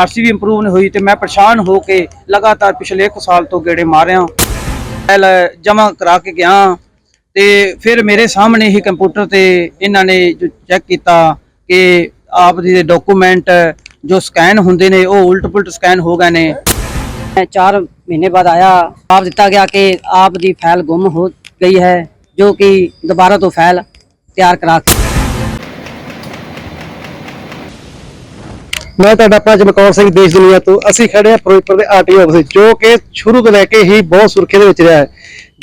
ਆਰਸੀ ਵੀ improve ਨਹੀਂ ਹੋਈ ਤੇ ਮੈਂ ਪਰੇਸ਼ਾਨ ਹੋ ਕੇ ਲਗਾਤਾਰ ਪਿਛਲੇ 1 ਸਾਲ ਤੋਂ ਗੇੜੇ ਮਾਰਿਆ। ਫਾਈਲ ਜਮ੍ਹਾਂ ਕਰਾ ਕੇ ਗਿਆ ਤੇ ਫਿਰ ਮੇਰੇ ਸਾਹਮਣੇ ਹੀ ਕੰਪਿਊਟਰ ਤੇ ਇਹਨਾਂ ਨੇ ਜੋ ਚੈੱਕ ਕੀਤਾ ਕਿ ਆਪ ਦੇ ਡਾਕੂਮੈਂਟ ਜੋ ਸਕੈਨ ਹੁੰਦੇ ਨੇ, ਉਹ ਉਲਟ ਪੁਲਟ ਸਕੈਨ ਹੋ ਗਏ ਨੇ। ਚਾਰ ਮਹੀਨੇ ਬਾਅਦ ਆਇਆ, ਆਪ ਦਿੱਤਾ ਗਿਆ ਕਿ ਆਪ ਦੀ ਫਾਈਲ ਗੁੰਮ ਹੋ ਗਈ ਹੈ, ਜੋ ਕਿ ਦੁਬਾਰਾ ਤੋਂ ਫਾਈਲ ਤਿਆਰ ਕਰਾ ਕੇ ਮੈਂ ਤੁਹਾਡਾ ਆਪਣਾ ਚਮਕੌਰ ਸਿੰਘ ਦੇਸ਼ ਦੁਨੀਆ ਤੋਂ। ਅਸੀਂ ਖੜੇ ਹਾਂ ਫਿਰੋਜ਼ਪੁਰ ਦੇ ਆਰਟੀਓ ਆਫਿਸ ਜੋ ਕਿ ਸ਼ੁਰੂ ਤੋਂ ਲੈ ਕੇ ਹੀ ਬਹੁਤ ਸੁਰਖੀ ਦੇ ਵਿੱਚ ਰਿਹਾ ਹੈ।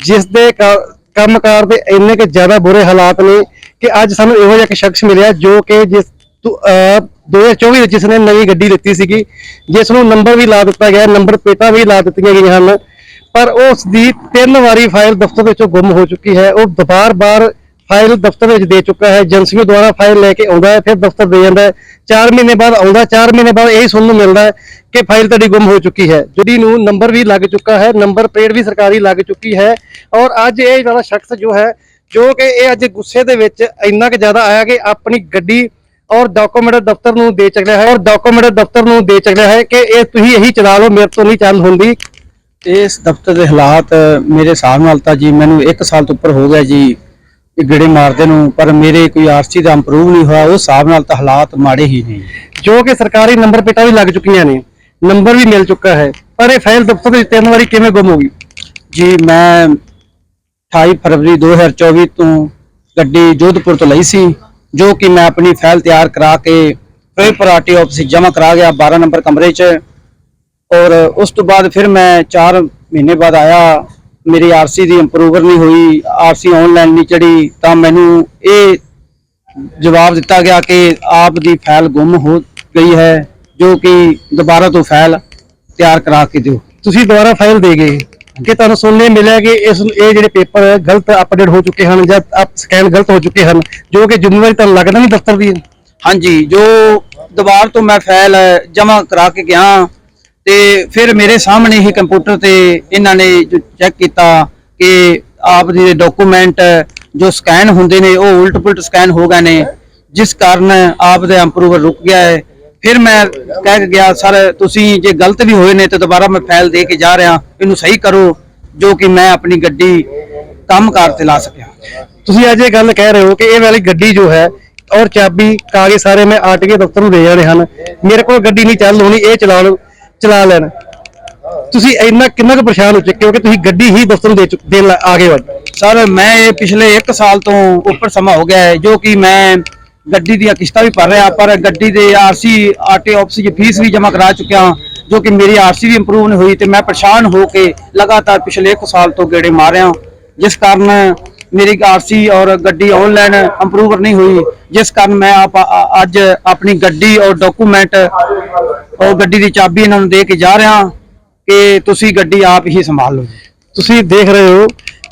ਜਿਸ ਦੇ ਕ- ਕੰਮਕਾਰ ਦੇ ਇੰਨੇ ਕਿ ਜ਼ਿਆਦਾ ਬੁਰੇ ਹਾਲਾਤ ਨੇ ਕਿ ਅੱਜ ਸਾਨੂੰ ਇਹੋ ਜਿਹਾ ਇੱਕ ਸ਼ਖਸ ਮਿਲਿਆ ਜੋ ਕਿ ਜਿਸ ਤੋਂ, ਅਹ, 2024 ਵਿੱਚ ਜਿਸ ਨੇ ਨਵੀਂ ਗੱਡੀ ਲਿੱਤੀ ਸੀਗੀ ਜਿਸ ਨੂੰ ਨੰਬਰ ਵੀ ਲਾ ਦਿੱਤਾ ਗਿਆ ਨੰਬਰ ਪਲੇਟਾਂ ਵੀ ਲਾ ਦਿੱਤੀਆਂ ਗਈਆਂ ਹਨ। ਪਰ ਉਸ ਦੀ ਤਿੰਨ ਵਾਰੀ ਫਾਈਲ ਦਫ਼ਤਰ ਵਿੱਚੋਂ ਗੁੰਮ ਹੋ ਚੁੱਕੀ ਹੈ। ਉਹ ਬਾਰ-ਬਾਰ ਫਾਈਲ ਦਫ਼ਤਰ ਵਿੱਚ ਦੇ ਚੁੱਕਾ ਹੈ। ਏਜੰਸੀਆਂ ਦੁਆਰਾ ਫਾਈਲ ਲੈ ਕੇ ਆਉਂਦਾ ਹੈ, ਫਿਰ ਦਫ਼ਤਰ ਦੇ ਜਾਂਦਾ ਹੈ। 4 ਮਹੀਨੇ ਬਾਅਦ ਆਉਂਦਾ 4 ਮਹੀਨੇ ਬਾਅਦ ਇਹ ਸੁਣਨ ਨੂੰ ਮਿਲਦਾ ਹੈ ਕਿ ਫਾਈਲ ਤੁਹਾਡੀ ਗੁੰਮ ਹੋ ਚੁੱਕੀ ਹੈ। ਜਿਹੜੀ ਨੂੰ ਨੰਬਰ ਵੀ ਲੱਗ ਚੁੱਕਾ ਹੈ, ਨੰਬਰ ਪਲੇਟ ਵੀ ਸਰਕਾਰੀ ਲੱਗ ਚੁੱਕੀ ਹੈ ਔਰ ਅੱਜ ਇਹ ਵਾਲਾ ਸ਼ਖਸ ਜੋ ਹੈ, ਜੋ ਕਿ ਇਹ ਅੱਜ ਗੁੱਸੇ ਦੇ ਵਿੱਚ ਇੰਨਾ ਕਿ ਜ਼ਿਆਦਾ ਆਇਆ ਕਿ ਆਪਣੀ ਗੱਡੀ ਔਰ ਡਾਕੂਮੈਂਟ ਦਫ਼ਤਰ ਨੂੰ ਦੇ ਚੱਲਿਆ ਹੈ ਔਰ ਡਾਕੂਮੈਂਟ ਦਫ਼ਤਰ ਨੂੰ ਦੇ ਚੱਲਿਆ ਹੈ ਕਿ ਇਹ ਤੁਸੀਂ ਇਹੀ ਚਲਾ ਲਓ, ਮੇਰੇ ਤੋਂ ਨਹੀਂ ਚੱਲ ਹੁੰਦੀ। ਇਸ ਦਫ਼ਤਰ ਦੇ ਹਾਲਾਤ ਮੇਰੇ ਹਿਸਾਬ ਨਾਲ ਤਾਂ ਜੀ ਮੈਨੂੰ 1 ਸਾਲ ਤੋਂ ਉੱਪਰ ਹੋ ਗਿਆ ਜੀ। ਗੇੜੇ ਮਾਰਦੇ ਨੂੰ ਪਰ ਮੇਰੇ ਕੋਈ ਆਰਸੀ ਦਾ ਇੰਪਰੂਵ ਨਹੀਂ ਹੋਇਆ ਉਸ ਹਿਸਾਬ ਨਾਲ ਤਾਂ ਹਾਲਾਤ ਮਾੜੇ ਹੀ ਨੇ। ਜੋ ਕਿ ਸਰਕਾਰੀ ਨੰਬਰ ਪਲੇਟਾਂ ਵੀ ਲੱਗ ਚੁੱਕੀਆਂ ਨੇ ਨੰਬਰ ਵੀ ਮਿਲ ਚੁੱਕਾ ਹੈ ਪਰ ਇਹ ਫਾਈਲ ਦਫ਼ਤਰ ਵਿੱਚ ਤਿੰਨ ਵਾਰੀ ਕਿਵੇਂ ਗੁੰਮ ਹੋ ਗਈ? ਜੀ ਮੈਂ 28 ਫਰਵਰੀ 2024 ਤੋਂ ਗੱਡੀ ਜੋਧਪੁਰ ਤੋਂ ਲਈ ਸੀ ਜੋ ਕਿ ਮੈਂ ਆਪਣੀ ਫਾਈਲ ਤਿਆਰ ਕਰਾ ਕੇ ਫਿਰੋਜ਼ਪੁਰ ਆਰਟੀ ਆਫਿਸ ਜਮ੍ਹਾਂ ਕਰਾ ਗਿਆ 12 ਨੰਬਰ ਕਮਰੇ 'ਚ। ਔਰ ਉਸ ਤੋਂ ਬਾਅਦ ਫਿਰ ਮੈਂ 4 ਮਹੀਨੇ ਬਾਅਦ ਆਇਆ ਮੇਰੀ ਆਰਸੀ ਦੀ ਇੰਪਰੂਵਰ ਨਹੀਂ ਹੋਈ ਆਰਸੀ ਆਨਲਾਈਨ ਨਹੀਂ ਚੜੀ ਤਾਂ ਮੈਨੂੰ ਇਹ ਜਵਾਬ ਦਿੱਤਾ ਗਿਆ ਕਿ ਆਪ ਦੀ ਫਾਈਲ ਗੁੰਮ ਹੋ ਗਈ ਹੈ ਜੋ ਕਿ ਦੁਬਾਰਾ ਤੋਂ ਫਾਈਲ ਤਿਆਰ ਕਰਾ ਕੇ ਦਿਓ। ਤੁਸੀਂ ਦੁਬਾਰਾ ਫਾਈਲ ਦੇ ਗਏ। ਕਿ ਤੁਹਾਨੂੰ ਸੁਣਨੇ ਮਿਲਿਆ ਕਿ ਇਸ ਇਹ ਜਿਹੜੇ ਪੇਪਰ ਗਲਤ ਅਪਡੇਟ ਹੋ ਚੁੱਕੇ ਹਨ ਜਾਂ ਸਕੈਨ ਗਲਤ ਹੋ ਚੁੱਕੇ ਹਨ ਜੋ ਕਿ ਜ਼ਿੰਮੇਵਾਰੀ ਤੁਹਾਨੂੰ ਲੱਗਦਾ ਨਹੀਂ ਦਫ਼ਤਰ ਦੀ ਹਾਂਜੀ ਜੋ ਦੁਬਾਰ ਤੋਂ ਮੈਂ ਫਾਈਲ ਜਮ੍ਹਾਂ ਕਰਾ ਕੇ ਗਿਆ ਤੇ ਫਿਰ ਮੇਰੇ ਸਾਹਮਣੇ ਹੀ ਕੰਪਿਊਟਰ ਤੇ ਇਹਨਾਂ ਨੇ ਜੋ ਚੈੱਕ ਕੀਤਾ ਕਿ ਆਪ ਦੇ ਡਾਕੂਮੈਂਟ ਜੋ ਸਕੈਨ ਹੁੰਦੇ ਨੇ, ਉਹ ਉਲਟ ਪੁਲਟ ਸਕੈਨ ਹੋ ਗਏ ਨੇ, ਜਿਸ ਕਾਰਨ ਆਪ ਦਾ ਇੰਪਰੂਵਰ ਰੁਕ ਗਿਆ ਹੈ। ਫਿਰ ਮੈਂ ਕਹਿ ਗਿਆ, ਸਰ, ਤੁਸੀਂ ਜੇ ਗਲਤ ਵੀ ਹੋਏ ਨੇ ਤਾਂ ਦੁਬਾਰਾ ਮੈਂ ਫਾਈਲ ਦੇ ਕੇ ਜਾ ਰਿਹਾ, ਇਹਨੂੰ ਸਹੀ ਕਰੋ, ਜੋ ਕਿ ਮੈਂ ਆਪਣੀ ਗੱਡੀ ਕੰਮਕਾਰ ਤੇ ਲਾ ਸਕਿਆ। ਤੁਸੀਂ ਅੱਜ ਇਹ ਗੱਲ ਕਹਿ ਰਹੇ ਹੋ ਕਿ ਇਹ ਵਾਲੀ ਗੱਡੀ ਜੋ ਹੈ, ਔਰ ਚਾਬੀ, ਕਾਗਜ਼ ਸਾਰੇ ਮੈਂ ਆਰਟੀਏ ਦਫ਼ਤਰ ਨੂੰ ਦੇ ਜਾਣੇ ਹਨ। ਮੇਰੇ ਕੋਲ ਗੱਡੀ ਨਹੀਂ ਚੱਲ ਹੋਣੀ, ਇਹ ਚਲਾਉਣ ਲਓ ਚਲਾ ਲੈਣ। ਤੁਸੀਂ ਇੰਨਾ ਕਿੰਨਾ ਕੁ ਪਰੇਸ਼ਾਨ ਹੋ ਚੁੱਕੇ ਹੋ ਕਿ ਤੁਸੀਂ ਗੱਡੀ ਹੀ ਦਫ਼ਤਰ ਨੂੰ ਦੇ ਚੁੱਕ- ਦੇਣ ਲ- ਆ ਗਏ ਹੋ ਸਰ ਮੈਂ ਇਹ ਪਿਛਲੇ 1 ਸਾਲ ਤੋਂ ਉੱਪਰ ਸਮਾਂ ਹੋ ਗਿਆ ਹੈ ਜੋ ਕਿ ਮੈਂ ਗੱਡੀ ਦੀਆਂ ਕਿਸ਼ਤਾਂ ਵੀ ਭਰ ਰਿਹਾ ਪਰ ਗੱਡੀ ਦੇ ਆਰਸੀ ਆਰਟੀ ਆਫਿਸ ਦੀ ਫੀਸ ਵੀ ਜਮ੍ਹਾਂ ਕਰਾ ਚੁੱਕਿਆ ਹਾਂ, ਜੋ ਕਿ ਮੇਰੀ ਆਰਸੀ ਵੀ ਇੰਪਰੂਵ ਨਹੀਂ ਹੋਈ ਤੇ ਮੈਂ ਪਰੇਸ਼ਾਨ ਹੋ ਕੇ ਲਗਾਤਾਰ ਪਿਛਲੇ 1 ਸਾਲ ਤੋਂ ਗੇੜੇ ਮਾਰ ਮਾਰਿਆ ਜਿਸ ਕਾਰਨ ਮੇਰੀ ਆਰਸੀ ਔਰ ਗੱਡੀ ਆਨਲਾਈਨ ਇੰਪਰੂਵਰ ਨਹੀਂ ਹੋਈ ਜਿਸ ਕਾਰਨ ਮੈਂ ਆਪ ਅ- ਅੱਜ ਆਪਣੀ ਗੱਡੀ ਔਰ ਡਾਕੂਮੈਂਟ ਔਰ ਗੱਡੀ ਦੀ ਚਾਬੀ ਇਹਨਾਂ ਨੂੰ ਦੇ ਕੇ ਜਾ ਰਿਹਾ ਕਿ ਤੁਸੀਂ ਗੱਡੀ ਆਪ ਹੀ ਸੰਭਾਲ ਲਓ ਤੁਸੀਂ ਦੇਖ ਰਹੇ ਹੋ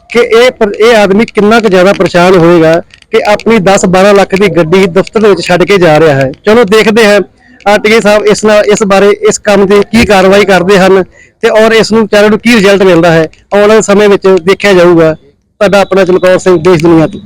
ਕਿ ਇਹ ਇਹ ਆਦਮੀ ਕਿੰਨਾ ਕੁ ਜ਼ਿਆਦਾ ਪਰੇਸ਼ਾਨ ਹੋਏਗਾ ਕਿ ਆਪਣੀ 10 12 ਲੱਖ ਦੀ ਗੱਡੀ ਦਫ਼ਤਰ ਦੇ ਵਿੱਚ ਛੱਡ ਕੇ ਜਾ ਰਿਹਾ ਹੈ। ਚਲੋ ਦੇਖਦੇ ਹਾਂ। ਆਰਟੀਏ ਸਾਹਿਬ ਇਸ ਨਾਲ ਇਸ ਬਾਰੇ ਇਸ ਕੰਮ ਤੇ ਕੀ ਕਾਰਵਾਈ ਕਰਦੇ ਹਨ ਤੇ ਔਰ ਇਸ ਨੂੰ ਵਿਚਾਰੇ ਨੂੰ ਕੀ ਰਿਜ਼ਲਟ ਮਿਲਦਾ ਹੈ। ਆਉਣ ਵਾਲੇ ਸਮੇਂ ਵਿੱਚ ਦੇਖਿਆ ਜਾਊਗਾ। ਤੁਹਾਡਾ ਆਪਣਾ ਚਮਕੌਰ ਸਿੰਘ, ਦੇਸ਼ ਦੁਨੀਆ ਤੋਂ।